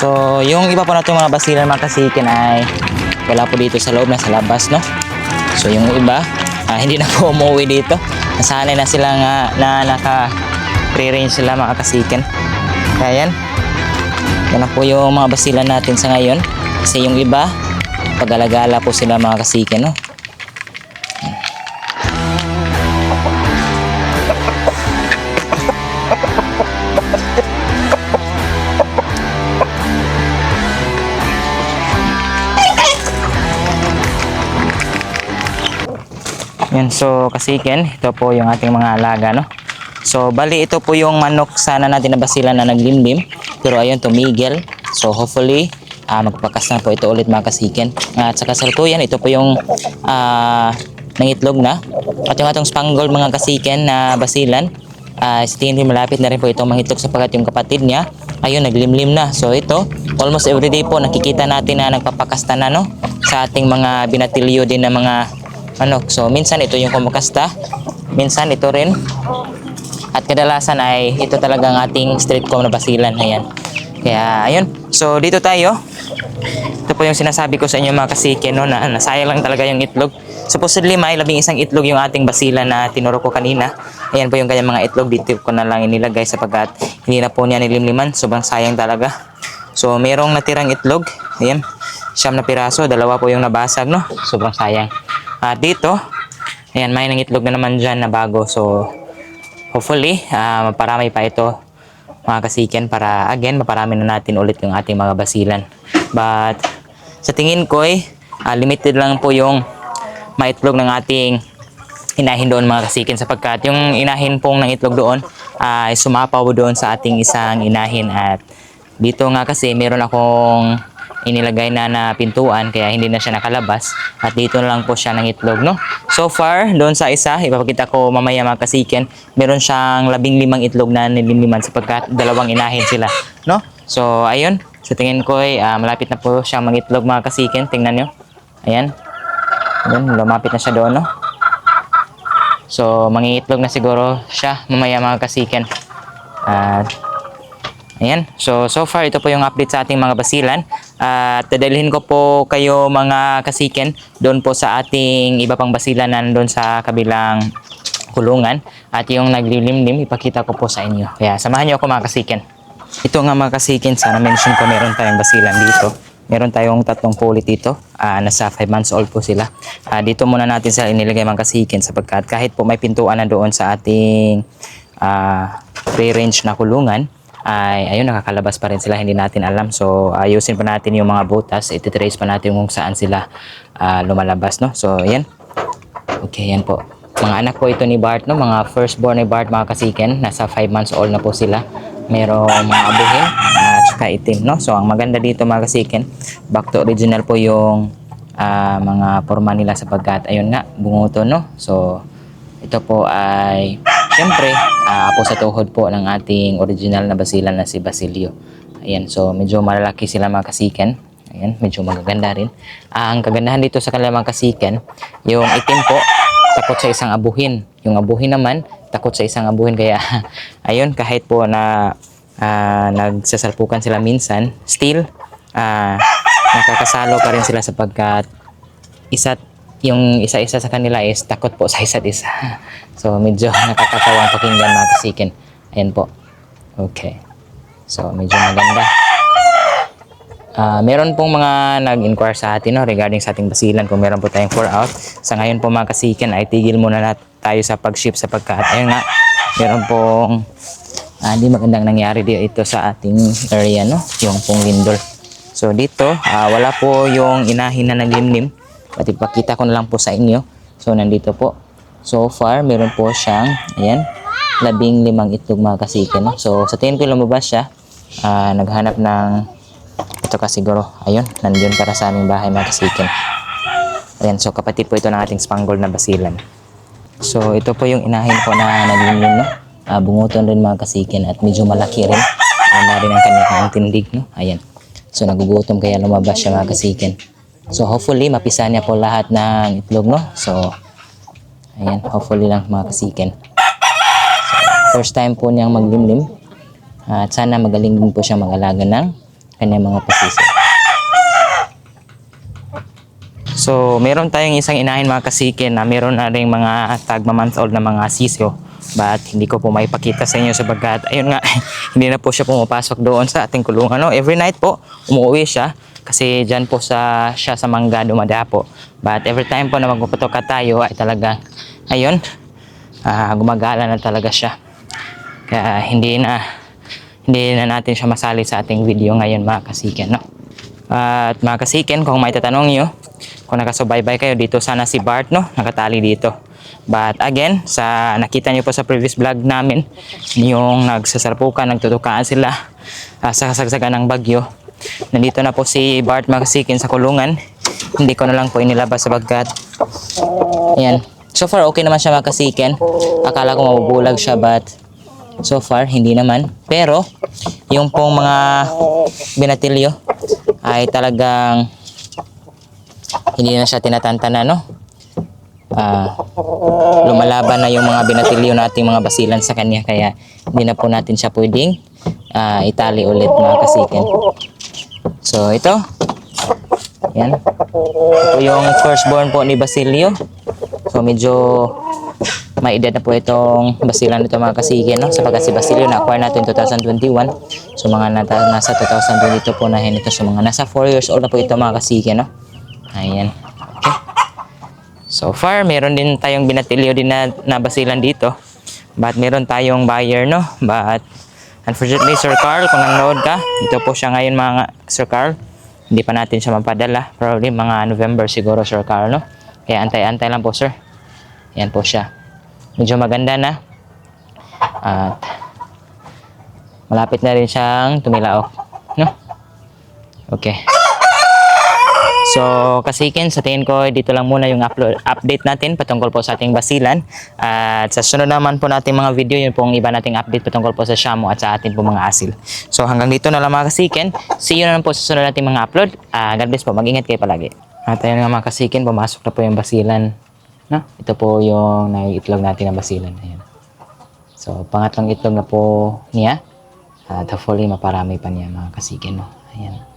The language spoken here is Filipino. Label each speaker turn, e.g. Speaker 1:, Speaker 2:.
Speaker 1: So, yung iba po natin mga basilan mga kasikin ay wala po dito sa loob, nasa labas, no? So, yung iba, ah, hindi na po umuwi dito. Nasanay na sila nga na naka pre-range sila mga kasikin. Kaya yan. Yan na po yung mga basilan natin sa ngayon. Kasi yung iba, pag-alagala po sila mga kasikin, no? Yan, so kasikin, ito po yung ating mga alaga, no? So, bali ito po yung manok sana natin na basilan na naglimlim. Pero ayun, tumigil. So, hopefully, ah magpakas na po ito ulit mga kasikin. At sa kasalukuyan, ito po yung ah nangitlog na. At yung atong spangled mga kasikin na basilan, ah sa tingin ko malapit na rin po itong mangitlog sapagkat yung kapatid niya, ayun, naglimlim na. So, ito, almost everyday po nakikita natin na nagpapakasta na, no? Sa ating mga binatilyo din na mga manok. So, minsan ito yung kumakasta. Minsan ito rin. At kadalasan ay ito talagang ating street com na basilan. Ayan. Kaya, ayun. So, dito tayo. Ito po yung sinasabi ko sa inyo mga kasikin, no, na nasayang lang talaga yung itlog. Supposedly, may labing isang itlog yung ating basilan na tinuro ko kanina. Ayan po yung kanyang mga itlog. Dito ko na lang inilagay sapagkat hindi na po niya nilimliman. Sobrang sayang talaga. So, merong natirang itlog. Ayan. Siyam na piraso. Dalawa po yung nabasag, no? Sobrang sayang. At dito, ayan, may nang itlog na naman dyan na bago. So, hopefully, ah maparami pa ito mga kasiken para again, maparami na natin ulit yung ating mga basilan. But, sa tingin ko eh, ah, limited lang po yung maitlog ng ating inahin doon mga kasikin sapagkat yung inahin pong ng itlog doon ay sumapaw doon sa ating isang inahin at dito nga kasi meron akong inilagay na na pintuan kaya hindi na siya nakalabas. At dito na lang po siya ng itlog no? So far doon sa isa ipapakita ko mamaya mga kasiken meron siyang labing limang itlog na nilimliman sapagkat dalawang inahin sila no? So ayun. Sa tingin ko ay ah, malapit na po siyang mangitlog mga kasiken. Tingnan nyo. Ayan. Ayan lumapit na siya doon no? So, mangingitlog na siguro siya mamaya mga kasiken. At, ayan. So, so far, ito po yung update sa ating mga basilan. At, dadalhin ko po kayo mga kasiken doon po sa ating iba pang basilan na nandun sa kabilang kulungan. At yung naglilimlim, ipakita ko po sa inyo. Kaya, samahan niyo ako mga kasiken. Ito nga mga kasiken, sana mention ko meron tayong basilan dito. Meron tayong tatlong pulit dito. Ah, nasa 5 months old po sila. Ah, dito muna natin sila inilagay mga kasikin sapagkat kahit po may pintuan na doon sa ating ah, pre-range na kulungan, ay ayun nakakalabas pa rin sila hindi natin alam. So ayusin pa natin yung mga butas ititrace pa natin kung saan sila ah, lumalabas no? So ayan. Okay yan po. Mga anak po ito ni Bart no? Mga firstborn ni Bart mga kasiken nasa 5 months old na po sila. Merong mga abuhin at saka itim no? So ang maganda dito mga kasiken back to original po yung ah, mga forma nila sapagkat ayun nga bunguto no? So ito po ay syempre ah, apo sa tuhod po ng ating original na basilan na si Basilio ayan so medyo malalaki sila mga kasiken ayan medyo magaganda rin Ah, ang kagandahan dito sa kanila mga kasiken yung itim po takot sa isang abuhin. Yung abuhin naman, takot sa isang abuhin. Kaya, ayun, kahit po na ah, nagsasalpukan sila minsan, still, ah, nakakasalo pa rin sila sapagkat isa't yung isa-isa sa kanila is takot po sa isa't isa. So, medyo nakakatawang pakinggan mga kasikin. Ayan po. Okay. So, medyo maganda. Ah, meron pong mga nag-inquire sa atin no, regarding sa ating basilan kung meron po tayong 4 out. Sa ngayon po mga kasikan ay tigil muna na tayo sa pag-ship sapagkat ayun nga, meron pong ah, hindi magandang nangyari dito sa ating area no, yung pong lindol. So dito, ah, wala po yung inahin na naglimlim. At ipakita ko na lang po sa inyo. So nandito po. So far, meron po siyang, ayan, labing limang itlog mga kasikan. No? So sa tingin ko lumabas siya, ah, naghanap ng ito ka siguro, ayun, nandun para sa aming bahay mga kasikin. Ayan, so kapatid po ito ng ating spangled na basilan. So ito po yung inahin ko na naglimlim, no? Ah, bunguton rin mga kasikin at medyo malaki rin. Ganda rin ang kanyang tindig, no? Ayan. So nagugutom kaya lumabas siya mga kasikin. So hopefully mapisa niya po lahat ng itlog, no? So ayan, hopefully lang mga first time po niyang maglimlim. At sana magaling din po siya mag-alaga ng kanyang mga position. So, meron tayong isang inahin mga kasikin na meron na rin mga tagma month old na mga sisyo. But hindi ko po maipakita sa inyo sabagat ayun nga, hindi na po siya pumapasok doon sa ating kulungan. No? Every night po, umuwi siya kasi dyan po sa, siya sa mangga dumadapo. But every time po na magpuputok tayo ay talagang, ayun, ah, gumagala na talaga siya. Kaya hindi na, hindi na natin siya masali sa ating video ngayon mga kasikin. No? At mga kasikin, kung may tatanong nyo, kung nakasubaybay kayo dito, sana si Bart, no? Nakatali dito. But again, sa nakita nyo po sa previous vlog namin, yung nagsasarpukan, nagtutukaan sila ah, sa kasagsagan ng bagyo. Nandito na po si Bart mga kasikin sa kulungan. Hindi ko na lang po inilabas sa bagkat. Ayan. So far, okay naman siya mga kasikin. Akala ko mabubulag siya, but so far, hindi naman. Pero, yung pong mga binatilyo ay talagang hindi na siya tinatantana, no? Ah, lumalaban na yung mga binatilyo nating mga basilan sa kanya kaya hindi na po natin siya pwedeng ah, itali ulit mga kasikin. So ito, yan. Ito yung firstborn po ni Basilio. So medyo may edad na po itong basilan nito mga kasikin, no? Sapagkat si Basilio na-acquire natin 2021. So mga nata, nasa 2022 po na ito. So mga nasa 4 years old na po ito mga kasikin, no? Ayan. Okay. So far, meron din tayong binatilyo din na, na basilan dito. But meron tayong buyer, no? But unfortunately, Sir Carl, kung nanonood ka, ito po siya ngayon mga Sir Carl. Hindi pa natin siya mapadala. Probably mga November siguro, Sir Carl, no? Kaya antay-antay lang po, sir. Yan po siya. Medyo maganda na. At malapit na rin siyang tumilaok. No? Okay. So, kasikin, sa tingin ko, dito lang muna yung upload, update natin patungkol po sa ating basilan. At sa sunod naman po nating mga video, yun pong iba nating update patungkol po sa Shamu at sa ating po mga asil. So, hanggang dito na lang mga kasikin. See you na lang po sa sunod nating mga upload. Ah, God bless po. Mag-ingat kayo palagi. At ayun nga mga kasikin, pumasok na po yung basilan. No? Ito po yung naiitlog natin ng basilan. Ayan. So, pangatlong itlog na po niya. At hopefully, maparami pa niya mga kasikin. No? Ayan.